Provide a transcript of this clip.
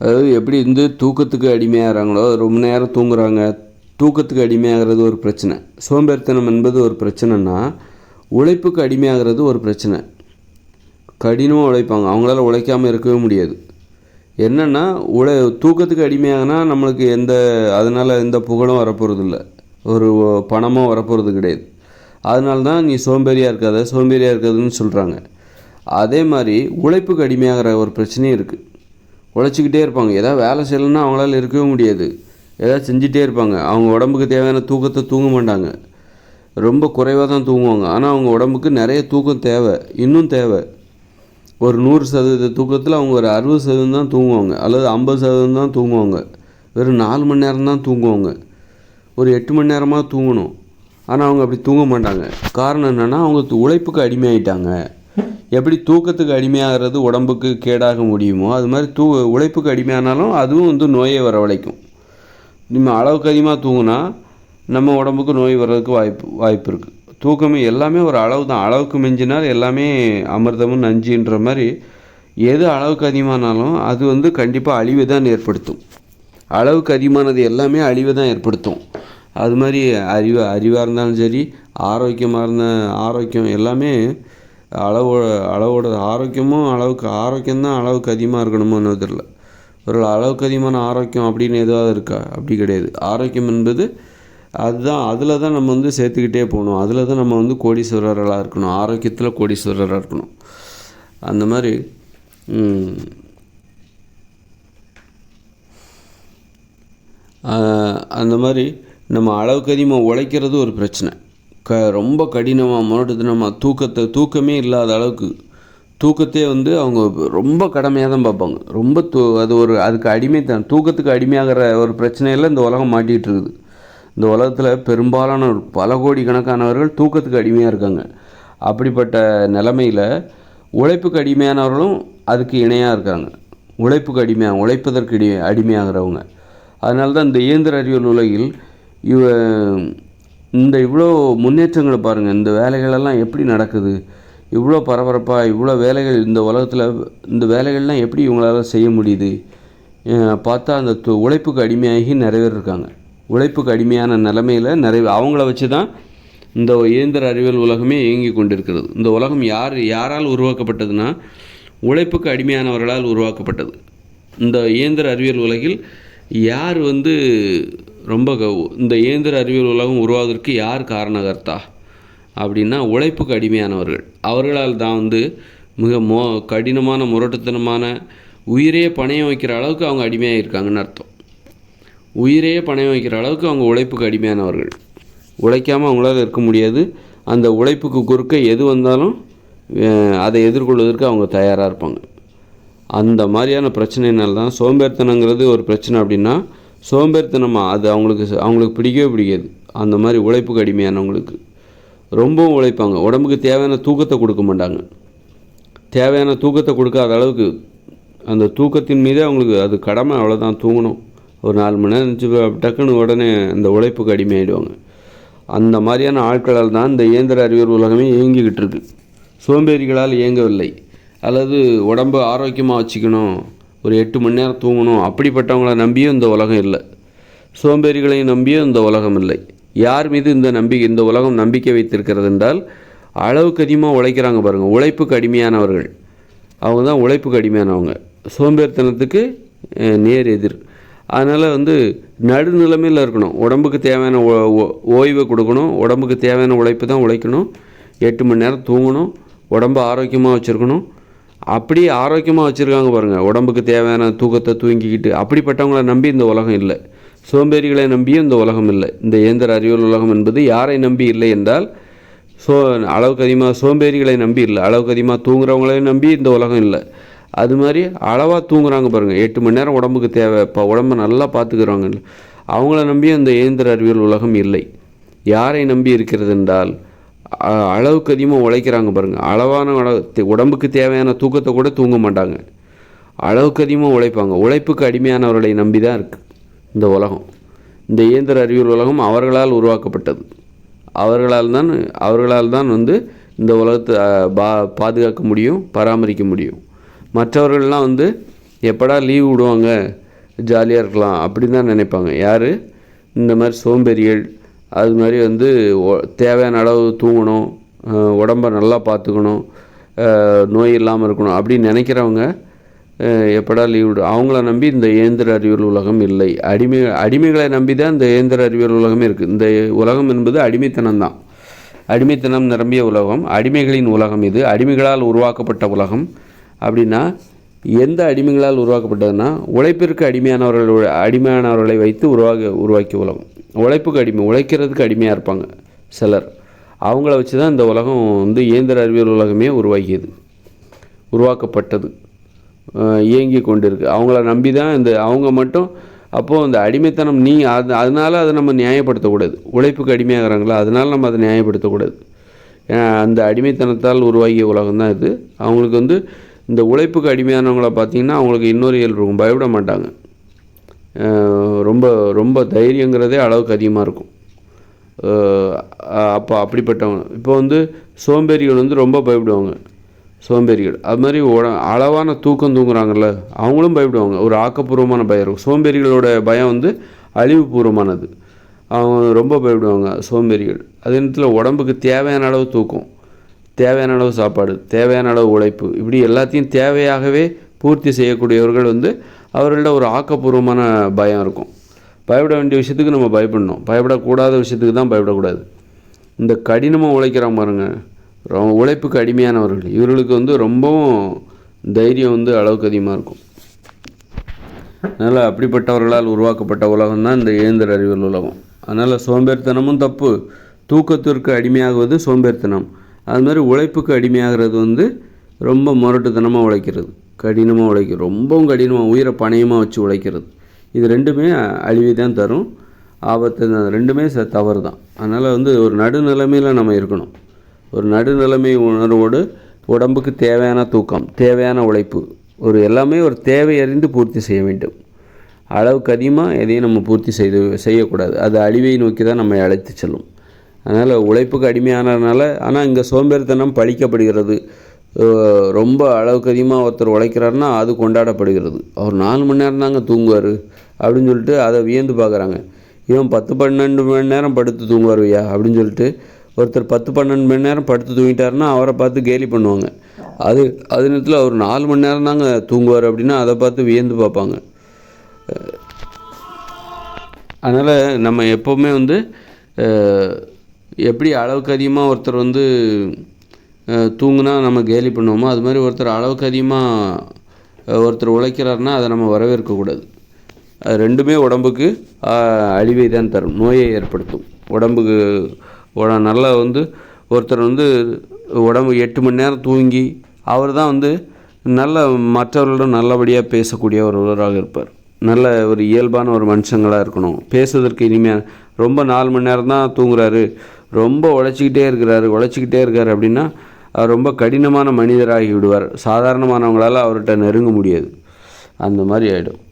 அதாவது எப்படி வந்து தூக்கத்துக்கு அடிமையாகிறாங்களோ ரொம்ப நேரம் தூங்குறாங்க. தூக்கத்துக்கு அடிமையாகிறது ஒரு பிரச்சனை. சோம்பேறித்தனம் என்பது ஒரு பிரச்சனைனா உழைப்புக்கு அடிமையாகிறது ஒரு பிரச்சனை. கடினமாக உழைப்பாங்க. அவங்களால உழைக்காமல் இருக்கவே முடியாது. என்னென்னா உழை தூக்கத்துக்கு அடிமையாகனா நம்மளுக்கு எந்த அதனால் எந்த புகழும் வரப்போகிறது இல்லை ஒரு பணமும் வரப்போகிறது கிடையாது. அதனால தான் நீ சோம்பேறியாக இருக்காத சோம்பேறியாக இருக்காதுன்னு சொல்கிறாங்க அதே மாதிரி உழைப்புக்கு அடிமையாகிற ஒரு பிரச்சனையும் இருக்குது உழைச்சிக்கிட்டே இருப்பாங்க. ஏதாவது வேலை செய்யலைன்னா அவங்களால இருக்கவே முடியாது. ஏதாவது செஞ்சிட்டே இருப்பாங்க. அவங்க உடம்புக்கு தேவையான தூக்கத்தை தூங்க மாட்டாங்க. ரொம்ப குறைவாக தான் தூங்குவாங்க. ஆனால் அவங்க உடம்புக்கு நிறைய தூக்கம் தேவை. இன்னும் தேவை. ஒரு நூறு சதவீத தூக்கத்தில் அவங்க ஒரு அறுபது சதவீதம் தான் தூங்குவாங்க. அல்லது ஐம்பது சதவீதம் தான் தூங்குவாங்க. வெறும் நாலு மணி நேரம் தான் தூங்குவாங்க. ஒரு எட்டு மணி நேரமாக தூங்கணும். ஆனால் அவங்க அப்படி தூங்க மாட்டாங்க. காரணம் என்னென்னா அவங்க உழைப்புக்கு அடிமையாயிட்டாங்க. எப்படி தூக்கத்துக்கு அடிமையாகிறது உடம்புக்கு கேடாக முடியுமோ அது மாதிரி தூ உழைப்புக்கு அடிமையானாலும் அதுவும் வந்து நோயை வரவழைக்கும். நம்ம அளவுக்கு அதிகமாக தூங்கினா நம்ம உடம்புக்கு நோய் வர்றதுக்கு வாய்ப்பு வாய்ப்பு இருக்குது தூக்கமே எல்லாமே ஒரு அளவு தான். அளவுக்கு மிஞ்சினால் எல்லாமே அமிர்தமும் நஞ்சுன்ற மாதிரி எது அளவுக்கு அதிகமானாலும் அது வந்து கண்டிப்பாக அழிவை தான் ஏற்படுத்தும். அளவுக்கு அதிகமானது எல்லாமே அழிவை தான் ஏற்படுத்தும். அது மாதிரி அறிவு அறிவாக இருந்தாலும் சரி ஆரோக்கியமாக இருந்த ஆரோக்கியம் எல்லாமே அளவு அளவோட ஆரோக்கியமும் அளவுக்கு ஆரோக்கியம் தான் அளவுக்கு அதிகமாக இருக்கணுமோ தெரில ஒரு அளவுக்கு அதிகமான ஆரோக்கியம் அப்படின்னு எதுவாக இருக்கா? அப்படி கிடையாது. ஆரோக்கியம் என்பது அதுதான் அதில் தான் நம்ம வந்து சேர்த்துக்கிட்டே போகணும். அதில் தான் நம்ம வந்து கோடீஸ்வரர்களாக இருக்கணும். ஆரோக்கியத்தில் கோடீஸ்வரராக இருக்கணும். அந்த மாதிரி அந்த மாதிரி நம்ம அளவுக்கு அதிகமாக உழைக்கிறது ஒரு பிரச்சனை. க ரொம்ப கடினமாக முரட்டுத்தனமாக தூக்கத்தை தூக்கமே இல்லாத அளவுக்கு. தூக்கத்தையே வந்து அவங்க ரொம்ப கடமையாக தான் பார்ப்பாங்க. ரொம்ப தூ அது ஒரு அதுக்கு அடிமை தான் தூக்கத்துக்கு அடிமையாகிற ஒரு பிரச்சனையில் இந்த உலகம் மாட்டிகிட்டு இருக்குது இந்த உலகத்தில் பெரும்பாலான பல கோடி கணக்கானவர்கள் தூக்கத்துக்கு அடிமையாக இருக்காங்க. அப்படிப்பட்ட நிலமையில் உழைப்புக்கு அடிமையானவர்களும் அதுக்கு இணையாக இருக்காங்க. உழைப்புக்கு அடிமையாக உழைப்பதற்கு அடி அடிமையாகிறவங்க. அதனால தான் இந்த இயந்திர அறிவியல் உலகில் இவ இந்த இவ்வளோ முன்னேற்றங்களை பாருங்கள் இந்த வேலைகளெல்லாம் எப்படி நடக்குது? இவ்வளோ பரபரப்பாக இவ்வளோ வேலைகள் இந்த உலகத்தில் இந்த வேலைகள்லாம் எப்படி இவங்களால் செய்ய முடியுது? பார்த்தா அந்த உழைப்புக்கு அடிமையாகி நிறைய பேர் இருக்காங்க. உழைப்புக்கு அடிமையான நிலமையில் நிறைய அவங்கள வச்சு தான் இந்த இயந்திர அறிவியல் உலகமே இயங்கி கொண்டிருக்கிறது. இந்த உலகம் யார் யாரால் உருவாக்கப்பட்டதுன்னா உழைப்புக்கு அடிமையானவர்களால் உருவாக்கப்பட்டது. இந்த இயந்திர அறிவியல் உலகில் யார் வந்து ரொம்ப கவு இந்த இயந்திர அறிவியல் உலகம் உருவாவதற்கு யார் காரணகர்த்தா? அப்படின்னா உழைப்புக்கு அடிமையானவர்கள். அவர்களால் தான் வந்து மிக மோ கடினமான முரட்டுத்தனமான உயிரையே பணையம் வைக்கிற அளவுக்கு அவங்க அடிமையாக இருக்காங்கன்னு அர்த்தம். உயிரையே பணையம் வைக்கிற அளவுக்கு அவங்க உழைப்புக்கு அடிமையானவர்கள். உழைக்காமல் அவங்களால இருக்க முடியாது. அந்த உழைப்புக்கு குறுக்க எது வந்தாலும் அதை எதிர்கொள்வதற்கு அவங்க தயாராக இருப்பாங்க. அந்த மாதிரியான பிரச்சனைனால தான் சோம்பேறித்தனங்கிறது ஒரு பிரச்சனை அப்படின்னா சோம்பேறித்தனமாக அது அவங்களுக்கு அவங்களுக்கு பிடிக்கவே பிடிக்காது. அந்த மாதிரி உழைப்புக்கு அடிமையானவங்களுக்கு ரொம்பவும் உழைப்பாங்க. உடம்புக்கு தேவையான தூக்கத்தை கொடுக்க மாட்டாங்க. தேவையான தூக்கத்தை கொடுக்காத அளவுக்கு அந்த தூக்கத்தின் மீதே அவங்களுக்கு அது கடமை அவ்வளோதான் தூங்கணும். ஒரு நாலு மணி நேரம் இருந்துச்சு டக்குன்னு உடனே அந்த உழைப்புக்கு அடிமையாயிடுவாங்க. அந்த மாதிரியான ஆட்களால் தான் இந்த இயந்திர அறிவியல் உலகமே இயங்கிக்கிட்டு இருக்கு. சோம்பேறிகளால் இயங்கவில்லை. அல்லது உடம்பு ஆரோக்கியமாக வச்சுக்கணும். ஒரு எட்டு மணி நேரம் தூங்கணும். அப்படிப்பட்டவங்கள நம்பியும் இந்த உலகம் இல்லை. சோம்பேறிகளையும் நம்பியும் இந்த உலகம் இல்லை. யார் மீது இந்த நம்பிக்கை இந்த உலகம் நம்பிக்கை வைத்திருக்கிறது என்றால் அளவுக்கு அதிகமாக உழைக்கிறாங்க பாருங்கள் உழைப்புக்கு அடிமையானவர்கள். அவங்க தான் உழைப்புக்கு அடிமையானவங்க. சோம்பேறித்தனத்துக்கு நேர் எதிர். அதனால் வந்து நடுநிலைமையில் இருக்கணும். உடம்புக்கு தேவையான ஓ- ஓ- ஓய்வை கொடுக்கணும். உடம்புக்கு தேவையான உழைப்பு தான் உழைக்கணும். எட்டு மணி நேரம் தூங்கணும். உடம்பு ஆரோக்கியமாக வச்சுருக்கணும். அப்படியே ஆரோக்கியமாக வச்சுருக்காங்க பாருங்கள் உடம்புக்கு தேவையான தூக்கத்தை தூங்கிக்கிட்டு அப்படிப்பட்டவங்கள நம்பி இந்த உலகம் இல்லை. சோம்பேறிகளை நம்பியும் இந்த உலகம் இல்லை. இந்த இயந்திர அறிவியல் உலகம் என்பது யாரை நம்பி இல்லை என்றால் சோ அளவுக்கு அதிகமாக சோம்பேறிகளை நம்பி இல்லை. அளவுக்கு அதிகமாக தூங்குறவங்களையும் நம்பி இந்த உலகம் இல்லை. அது மாதிரி அளவாக தூங்குறாங்க பாருங்கள் எட்டு மணி நேரம் உடம்புக்கு தேவை. இப்போ உடம்பை நல்லா பார்த்துக்கிறாங்க அவங்கள நம்பியும் இந்த இயந்திர அறிவியல் உலகம் இல்லை. யாரை நம்பி இருக்கிறது என்றால் அளவுக்கு அதிகமாக உழைக்கிறாங்க பாருங்கள் அளவான அளவு உடம்புக்கு தேவையான தூக்கத்தை கூட தூங்க மாட்டாங்க. அளவுக்கு அதிகமாக உழைப்பாங்க. உழைப்புக்கு அடிமையானவர்களை நம்பி தான் இருக்குது இந்த உலகம். இந்த இயந்திர அறிவியல் உலகம் அவர்களால் உருவாக்கப்பட்டது. அவர்களால் தான் அவர்களால் தான் வந்து இந்த உலகத்தை பா பாதுகாக்க முடியும் பராமரிக்க முடியும். மற்றவர்கள்லாம் வந்து எப்படா லீவ் விடுவாங்க? ஜாலியாக இருக்கலாம் அப்படின்னு தான் நினைப்பாங்க. யார்? இந்த மாதிரி சோம்பேறிகள் அது மாதிரி வந்து தேவையான அளவு தூங்கணும் உடம்ப நல்லா பார்த்துக்கணும் நோய் இல்லாமல் இருக்கணும் அப்படின்னு நினைக்கிறவங்க எப்படா லீவ் அவங்கள நம்பி இந்த இயந்திர அறிவியல் உலகம் இல்லை. அடிமை அடிமைகளை நம்பி தான் இந்த இயந்திர அறிவியல் உலகமே இருக்குது இந்த உலகம் என்பது அடிமைத்தனம் தான். அடிமைத்தனம் நிரம்பிய உலகம் அடிமைகளின் உலகம் இது. அடிமைகளால் உருவாக்கப்பட்ட உலகம். அப்படின்னா எந்த அடிமைகளால் உருவாக்கப்பட்டதுன்னா உழைப்பிற்கு அடிமையானவர்கள் அடிமையானவர்களை வைத்து உருவாக உருவாக்கிய உலகம். உழைப்புக்கு அடிமை உழைக்கிறதுக்கு அடிமையாக இருப்பாங்க சிலர். அவங்கள வச்சு தான் இந்த உலகம் வந்து இயந்திர அறிவியல் உலகமே உருவாகியது உருவாக்கப்பட்டது இயங்கி கொண்டிருக்கு. அவங்கள நம்பி தான் இந்த அவங்க மட்டும் அப்போது அந்த அடிமைத்தனம் நீ அது அதனால் அதை நம்ம நியாயப்படுத்தக்கூடாது. உழைப்புக்கு அடிமையாகிறாங்களா அதனால் நம்ம அதை நியாயப்படுத்தக்கூடாது. ஏன்னா அந்த அடிமைத்தனத்தால் உருவாகிய உலகம் தான் இது. அவங்களுக்கு வந்து இந்த உழைப்புக்கு அடிமையானவங்கள பார்த்தீங்கன்னா அவங்களுக்கு இன்னொரு இயல்பு இருக்கும். பயப்பட மாட்டாங்க. ரொம்ப ரொம்ப தைரியங்கிறதே அளவுக்கு அதிகமாக இருக்கும். அப்போ அப்படிப்பட்டவங்க. இப்போ வந்து சோம்பேறிகள் வந்து ரொம்ப பயப்படுவாங்க. சோம்பேறிகள். அது மாதிரி உட அளவான தூக்கம் தூங்குறாங்கல்ல அவங்களும் பயப்படுவாங்க. ஒரு ஆக்கப்பூர்வமான பயம் இருக்கும். சோம்பேறிகளோட பயம் வந்து அழிவுபூர்வமானது. அவங்க ரொம்ப பயப்படுவாங்க சோம்பேறிகள். அதே நேரத்தில் உடம்புக்கு தேவையான அளவு தூக்கம் தேவையான அளவு சாப்பாடு தேவையான அளவு உழைப்பு இப்படி எல்லாத்தையும் தேவையாகவே பூர்த்தி செய்யக்கூடியவர்கள் வந்து அவர்கள்ட்ட ஒரு ஆக்கப்பூர்வமான பயம் இருக்கும். பயப்பட வேண்டிய விஷயத்துக்கு நம்ம பயப்படணும். பயப்படக்கூடாத விஷயத்துக்கு தான் பயப்படக்கூடாது. இந்த கடினமாக உழைக்கிற பாருங்க. உழைப்புக்கு அடிமையானவர்கள். இவர்களுக்கு வந்து ரொம்பவும் தைரியம் வந்து அளவுக்கு அதிகமாக இருக்கும். அதனால் அப்படிப்பட்டவர்களால் உருவாக்கப்பட்ட உலகம் தான் இந்த இயந்திர அறிவியல் உலகம். அதனால் சோம்பேறித்தனமும் தப்பு. தூக்கத்திற்கு அடிமையாகுவது சோம்பேறித்தனம். அது மாதிரி உழைப்புக்கு அடிமையாகிறது வந்து ரொம்ப முரட்டுத்தனமாக உழைக்கிறது. கடினமாக உழைக்கும். ரொம்பவும் கடினமாக உயிரை பணையமாக வச்சு உழைக்கிறது. இது ரெண்டுமே அழிவை தான் தரும். ஆபத்து தான் ரெண்டுமே ச தவறு தான். அதனால் வந்து ஒரு நடுநிலைமையில் நம்ம இருக்கணும். ஒரு நடுநிலைமை உணர்வோடு உடம்புக்கு தேவையான தூக்கம் தேவையான உழைப்பு ஒரு எல்லாமே ஒரு தேவை அறிந்து பூர்த்தி செய்ய வேண்டும். அளவுக்கு அதிகமாக எதையும் நம்ம பூர்த்தி செய்து செய்யக்கூடாது. அது அழிவை நோக்கி தான் நம்மை அழைத்து செல்லும். அதனால் உழைப்புக்கு அடிமையானதுனால ஆனால் இங்கே சோம்பேறித்தனம் பழிக்கப்படுகிறது. ரொம்ப அளவுக்கு அதிகமாக ஒருத்தர் உழைக்கிறாருன்னா அது கொண்டாடப்படுகிறது. அவர் நாலு மணி நேரம் தாங்க தூங்குவார் அப்படின்னு சொல்லிட்டு அதை வியந்து பார்க்குறாங்க. இவன் பத்து பன்னெண்டு மணி நேரம் படுத்து தூங்குவார் ஐயா அப்படின்னு சொல்லிட்டு ஒருத்தர் பத்து பன்னெண்டு மணி நேரம் படுத்து தூங்கிட்டாருன்னா அவரை பார்த்து கேலி பண்ணுவாங்க. அது அது நேரத்தில் அவர் நாலு மணி நேரம் தாங்க தூங்குவார் அப்படின்னா அதை பார்த்து வியந்து பார்ப்பாங்க. அதனால் நம்ம எப்போவுமே வந்து எப்படி அளவுக்கு அதிகமாக ஒருத்தர் வந்து தூங்கினா நம்ம கேலி பண்ணுவோமோ அது மாதிரி ஒருத்தர் அளவுக்கு அதிகமாக ஒருத்தர் உழைக்கிறாருன்னா அதை நம்ம வரவேற்கக்கூடாது. அது ரெண்டுமே உடம்புக்கு அழிவை தான் தரும் நோயை ஏற்படுத்தும். உடம்புக்கு உட- நல்லா வந்து ஒருத்தர் வந்து உடம்பு எட்டு மணி நேரம் தூங்கி அவர் தான் வந்து நல்ல மற்றவர்களிடம் நல்லபடியாக பேசக்கூடிய ஒருவராக இருப்பார். நல்ல ஒரு இயல்பான ஒரு மனுஷங்களாக இருக்கணும். பேசுவதற்கு இனிமையாக ரொம்ப நாலு மணி நேரம் தான் தூங்குறாரு. ரொம்ப உழைச்சிக்கிட்டே இருக்கிறாரு உழைச்சிக்கிட்டே இருக்கார் அப்படின்னா அவர் ரொம்ப கடினமான மனிதராகி விடுவார் சாதாரணமானவங்களால் அவர்கிட்ட நெருங்க முடியாது. அந்த மாதிரி ஆகிடும்